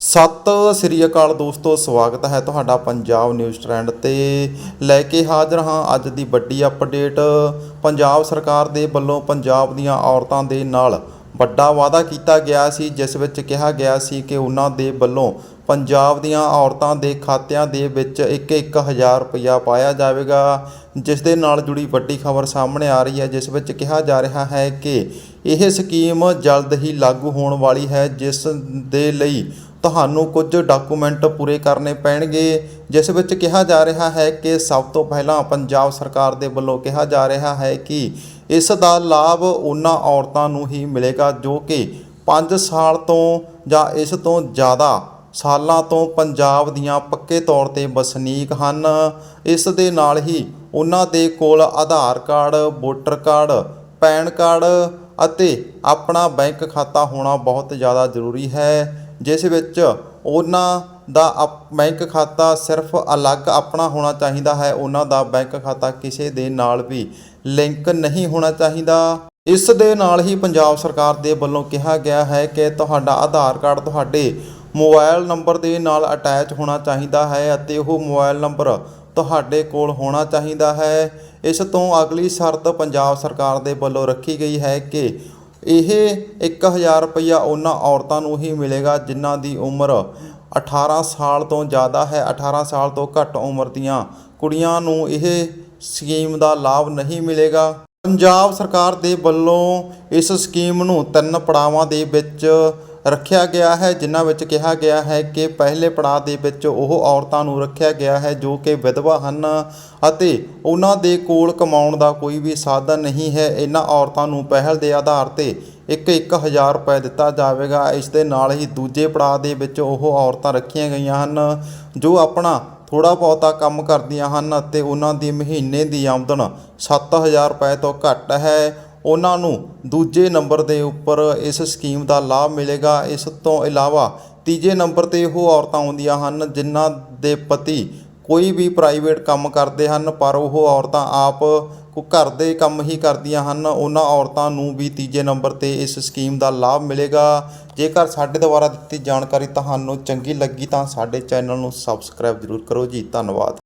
ਸਤਿ ਸ੍ਰੀ ਅਕਾਲ ਦੋਸਤੋ, ਸਵਾਗਤ ਹੈ ਤੁਹਾਡਾ ਪੰਜਾਬ ਨਿਊਜ਼ ਟ੍ਰੈਂਡ ਤੇ। ਲੈ ਕੇ ਹਾਜ਼ਰ ਹਾਂ ਅੱਜ ਦੀ ਵੱਡੀ ਅਪਡੇਟ। ਪੰਜਾਬ ਸਰਕਾਰ ਦੇ ਵੱਲੋਂ ਪੰਜਾਬ ਦੀਆਂ ਔਰਤਾਂ ਦੇ ਨਾਲ ਵੱਡਾ ਵਾਅਦਾ ਕੀਤਾ ਗਿਆ ਸੀ, ਜਿਸ ਵਿੱਚ ਕਿਹਾ ਗਿਆ ਸੀ ਕਿ ਉਹਨਾਂ ਦੇ ਵੱਲੋਂ ਪੰਜਾਬ ਦੀਆਂ ਔਰਤਾਂ ਦੇ ਖਾਤਿਆਂ ਦੇ ਵਿੱਚ ਇੱਕ ਇੱਕ ਹਜ਼ਾਰ ਰੁਪਇਆ ਪਾਇਆ ਜਾਵੇਗਾ, ਜਿਸ ਦੇ ਨਾਲ ਜੁੜੀ ਵੱਡੀ ਖਬਰ ਸਾਹਮਣੇ ਆ ਰਹੀ ਹੈ, ਜਿਸ ਵਿੱਚ ਕਿਹਾ ਜਾ ਰਿਹਾ ਹੈ ਕਿ ਇਹ ਸਕੀਮ ਜਲਦ ਹੀ ਲਾਗੂ ਹੋਣ ਵਾਲੀ ਹੈ, ਜਿਸ ਦੇ ਲਈ ਤੁਹਾਨੂੰ ਕੁਝ ਡਾਕੂਮੈਂਟ ਪੂਰੇ ਕਰਨੇ ਪੈਣਗੇ, ਜਿਸ ਵਿੱਚ ਕਿਹਾ ਜਾ ਰਿਹਾ ਹੈ ਕਿ ਸਭ ਤੋਂ ਪਹਿਲਾਂ ਪੰਜਾਬ ਸਰਕਾਰ ਦੇ ਵੱਲੋਂ ਕਿਹਾ ਜਾ ਰਿਹਾ ਹੈ ਕਿ ਇਸ ਦਾ ਲਾਭ ਉਹਨਾਂ ਔਰਤਾਂ ਨੂੰ ਹੀ ਮਿਲੇਗਾ, ਜੋ ਕਿ 5 ਸਾਲ ਤੋਂ ਜਾਂ ਇਸ ਤੋਂ ਜ਼ਿਆਦਾ ਸਾਲਾਂ ਤੋਂ ਪੰਜਾਬ ਦੀਆਂ ਪੱਕੇ ਤੌਰ ਤੇ ਵਸਨੀਕ ਹਨ। ਇਸ ਦੇ ਨਾਲ ਹੀ ਉਹਨਾਂ ਦੇ ਕੋਲ Aadhaar card, voter card, PAN card ਅਤੇ ਆਪਣਾ ਬੈਂਕ ਖਾਤਾ ਹੋਣਾ ਬਹੁਤ ਜ਼ਿਆਦਾ ਜ਼ਰੂਰੀ ਹੈ, ਜਿਸ ਵਿੱਚ ਉਹਨਾਂ ਦਾ ਅਪ- ਬੈਂਕ ਖਾਤਾ ਸਿਰਫ ਅਲੱਗ ਆਪਣਾ ਹੋਣਾ ਚਾਹੀਦਾ ਹੈ, ਉਹਨਾਂ ਦਾ ਬੈਂਕ ਖਾਤਾ ਕਿਸੇ ਦੇ ਨਾਲ ਵੀ ਲਿੰਕ ਨਹੀਂ ਹੋਣਾ ਚਾਹੀਦਾ। ਇਸ ਦੇ ਨਾਲ ਹੀ ਪੰਜਾਬ ਸਰਕਾਰ ਦੇ ਵੱਲੋਂ ਕਿਹਾ ਗਿਆ ਹੈ ਕਿ ਤੁਹਾਡਾ ਆਧਾਰ ਕਾਰਡ ਤੁਹਾਡੇ ਮੋਬਾਈਲ ਨੰਬਰ ਦੇ ਨਾਲ ਅਟੈਚ ਹੋਣਾ ਚਾਹੀਦਾ ਹੈ ਅਤੇ ਉਹ ਮੋਬਾਈਲ ਨੰਬਰ ਤੁਹਾਡੇ ਕੋਲ ਹੋਣਾ ਚਾਹੀਦਾ ਹੈ। ਇਸ ਤੋਂ ਅਗਲੀ ਸ਼ਰਤ ਪੰਜਾਬ ਸਰਕਾਰ ਦੇ ਵੱਲੋਂ ਰੱਖੀ ਗਈ ਹੈ ਕਿ ਇਹ 1000 ਰੁਪਇਆ ਉਹਨਾਂ ਔਰਤਾਂ ਨੂੰ ਹੀ ਮਿਲੇਗਾ ਜਿਨ੍ਹਾਂ ਦੀ ਉਮਰ 18 ਸਾਲ ਤੋਂ ਜ਼ਿਆਦਾ ਹੈ। 18 ਸਾਲ ਤੋਂ ਘੱਟ ਉਮਰ ਦੀਆਂ ਕੁੜੀਆਂ ਨੂੰ ਇਹ ਸਕੀਮ ਦਾ ਲਾਭ ਨਹੀਂ ਮਿਲੇਗਾ। ਪੰਜਾਬ ਸਰਕਾਰ ਦੇ ਵੱਲੋਂ ਇਸ ਸਕੀਮ ਨੂੰ ਤਿੰਨ ਪੜਾਵਾਂ ਦੇ ਵਿੱਚ ਰੱਖਿਆ ਗਿਆ ਹੈ, ਜਿਨ੍ਹਾਂ ਵਿੱਚ ਕਿਹਾ ਗਿਆ ਹੈ ਕਿ ਪਹਿਲੇ ਪੜਾਅ ਦੇ ਵਿੱਚ ਉਹ ਔਰਤਾਂ ਨੂੰ ਰੱਖਿਆ ਗਿਆ ਹੈ ਜੋ ਕਿ ਵਿਧਵਾ ਹਨ ਅਤੇ ਉਹਨਾਂ ਦੇ ਕੋਲ ਕਮਾਉਣ ਦਾ ਕੋਈ ਵੀ ਸਾਧਨ ਨਹੀਂ ਹੈ। ਇਹਨਾਂ ਔਰਤਾਂ ਨੂੰ ਪਹਿਲ ਦੇ ਆਧਾਰ ਤੇ ਇੱਕ ਇੱਕ ਹਜ਼ਾਰ ਰੁਪਏ ਦਿੱਤਾ ਜਾਵੇਗਾ। ਇਸ ਦੇ ਨਾਲ ਹੀ ਦੂਜੇ ਪੜਾਅ ਦੇ ਵਿੱਚ ਉਹ ਔਰਤਾਂ ਰੱਖੀਆਂ ਗਈਆਂ ਹਨ, ਜੋ ਆਪਣਾ ਥੋੜਾ ਬਹੁਤਾ ਕੰਮ ਕਰਦੀਆਂ ਹਨ ਅਤੇ ਉਹਨਾਂ ਦੀ ਮਹੀਨੇ ਦੀ ਆਮਦਨ 7000 ਰੁਪਏ ਤੋਂ ਘੱਟ ਹੈ। ਉਹਨਾਂ ਨੂੰ ਦੂਜੇ ਨੰਬਰ ਦੇ ਉੱਪਰ ਇਸ ਸਕੀਮ ਦਾ ਲਾਭ ਮਿਲੇਗਾ। ਇਸ ਤੋਂ ਇਲਾਵਾ ਤੀਜੇ ਨੰਬਰ ਤੇ ਉਹ ਔਰਤਾਂ ਆਉਂਦੀਆਂ ਹਨ ਜਿਨ੍ਹਾਂ ਦੇ ਪਤੀ ਕੋਈ ਵੀ ਪ੍ਰਾਈਵੇਟ ਕੰਮ ਕਰਦੇ ਹਨ, ਪਰ ਉਹ ਔਰਤਾਂ ਆਪ ਕੋ ਘਰ ਦੇ ਕੰਮ ਹੀ ਕਰਦੀਆਂ ਹਨ। ਉਹਨਾਂ ਔਰਤਾਂ ਨੂੰ ਵੀ ਤੀਜੇ ਨੰਬਰ ਤੇ ਇਸ ਸਕੀਮ ਦਾ ਲਾਭ ਮਿਲੇਗਾ। ਜੇਕਰ ਸਾਡੇ ਦੁਆਰਾ ਦਿੱਤੀ ਜਾਣਕਾਰੀ ਤੁਹਾਨੂੰ ਚੰਗੀ ਲੱਗੀ ਤਾਂ ਸਾਡੇ ਚੈਨਲ ਨੂੰ ਸਬਸਕ੍ਰਾਈਬ ਜ਼ਰੂਰ ਕਰੋ ਜੀ। ਧੰਨਵਾਦ।